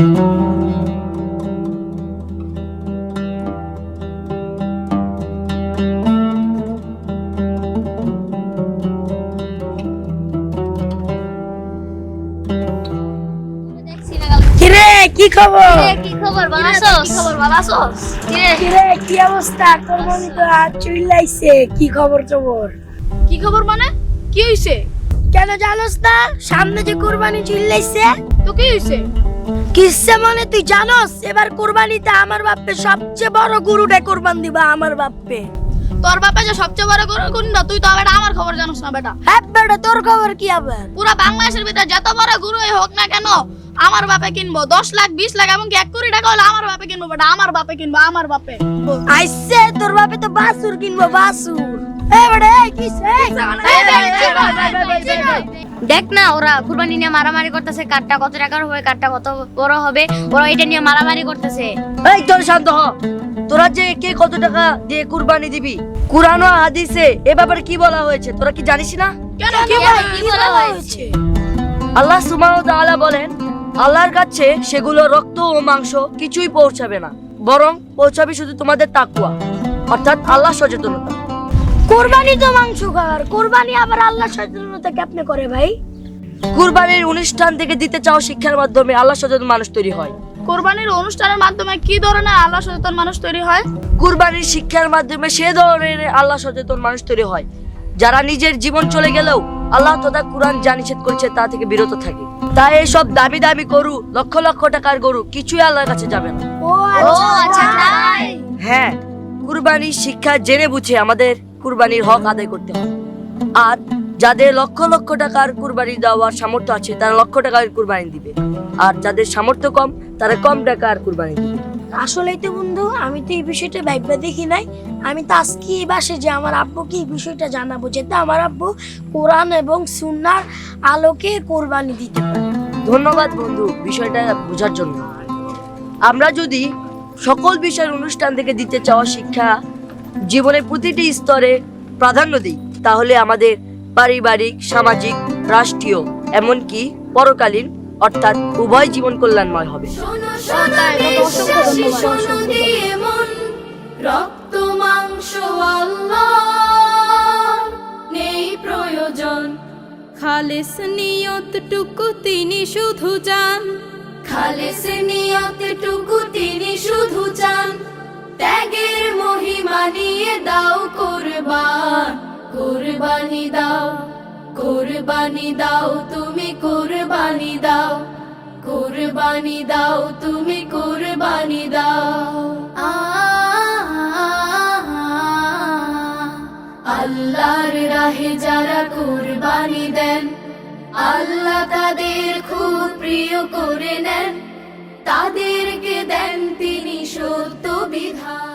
কি খবর? কি খবর কি খবর ভালো আছোস? কিরে? কিরে কি অবস্থা? কোরবানি তো চুইলাইছে। কি খবর খবর? কি খবর মানে? কি হইছে? কেন জানোস না? সামনে যে কোরবানি চুইলাইছে। তো কি হইছে? কিসে মানে তুই জানোস এবার কোরবানিতে আমার বাপে সবচেয়ে বড় গরুটা কোরবান দিবা আমার বাপে তোর বাপে যে সবচেয়ে বড় গরু কোনটা তুই তো বেটা আমার খবর জানোস না বেটা হ্যাঁ বেটা তোর খবর কি আবার পুরা বাংলাদেশের ভিতরে যত বড় গরুই হোক না কেন আমার বাপে কিনবো দশ লাখ বিশ লাখ এমনকি এক কোটি টাকা হলে আমার বাপে কিনবো বেটা আমার বাপে কিনবো আমার বাপে আইসে তোর বাপে তো বাসুর কিনবো বাসুর এ বেটা এই কিসে দেখ না ওরা কুরবানি নিয়ে মারামারি করতেছে কত টাকার হবে কত বড় হবে ওরা এটা নিয়ে মারামারি করতেছে। এই তোর শান্ত হ। তোরা যে কে কত টাকা দিয়ে কুরবানি দিবি? কুরআন ও হাদিসে এ ব্যাপারে কি বলা হয়েছে? তোরা কি জানিস না? কেন কি বলা- হয়েছে? আল্লাহ সুবহানাহু ওয়া তাআলা বলেন আল্লাহর কাছে সেগুলো রক্ত ও মাংস কিছুই পৌঁছাবে না বরং পৌঁছাবে শুধু তোমাদের তাকওয়া অর্থাৎ আল্লাহ সচেতনতা। কোরবানি তো মাংস খাওয়ার কোরবানি আবার আল্লাহ সচেতনতা কেমনে করে ভাই? কুরবানির অনুষ্ঠান থেকে দিতে চাও শিক্ষার মাধ্যমে আল্লাহ সচেতন মানুষ তৈরি হয়। কোরবানির অনুষ্ঠানের মাধ্যমে কি ধরনের আল্লাহ সচেতন মানুষ তৈরি হয়? কুরবানির শিক্ষার মাধ্যমে সে ধরনের আল্লাহ সচেতন মানুষ তৈরি হয়। যারা নিজের জীবন চলে গেলেও আল্লাহ তথা কুরআন যা নিষেধ করেছে তা থেকে বিরত থাকে। তাই এইসব দামি দামি গরু লক্ষ লক্ষ টাকার গরু কিছুই আল্লাহর কাছে যাবে না। ও ও আচ্ছা আচ্ছা। তাই? হ্যাঁ কুরবানির শিক্ষা জেনে বুঝে আমাদের কুরবানির হক আদায় করতে হয়। আর যাদের লক্ষ লক্ষ টাকার কুরবানি দেওয়ার সামর্থ্য আছে তারা লক্ষ টাকার কুরবানি দিবে। আর যাদের সামর্থ্য কম তারা কম টাকার কুরবানি দিবে। আসলেই তো বন্ধু আমি তো এই বিষয়টা ভাইবা দেখি নাই। আমি তো আজকে এই বাসে যে আমার আব্বুকে এই বিষয়টা জানাব যাতে আমার আব্বু কোরআন এবং সুন্নার আলোকে কোরবানি দিতে পারে। ধন্যবাদ বন্ধু বিষয়টা বোঝার জন্য। আমরা যদি সকল বিষয়ের অনুষ্ঠান থেকে দিতে চাওয়া শিক্ষা জীবনের প্রতিটি স্তরে প্রাধান্য দিই তাহলে আমাদের পারিবারিক, সামাজিক, রাষ্ট্রীয়, এমনকি পরকালীন, অর্থাৎ উভয় জীবন কল্যাণময় হবে রক্ত, মাংস নেই প্রয়োজন। খালেস নিয়তটুকু তিনি শুধু চান। খালেস নিয়তটুকু তিনি শুধু চান। কোরবানি দাও কোরবানি দাও তুমি, কোরবানি দাও কোরবানি দাও তুমি, কোরবানি দাও। আল্লাহর রাহে যারা কোরবানি দেন, আল্লাহ তাদের খুব প্রিয় করে নেন, তাদেরকে দেন তিনি সত্য বিধান।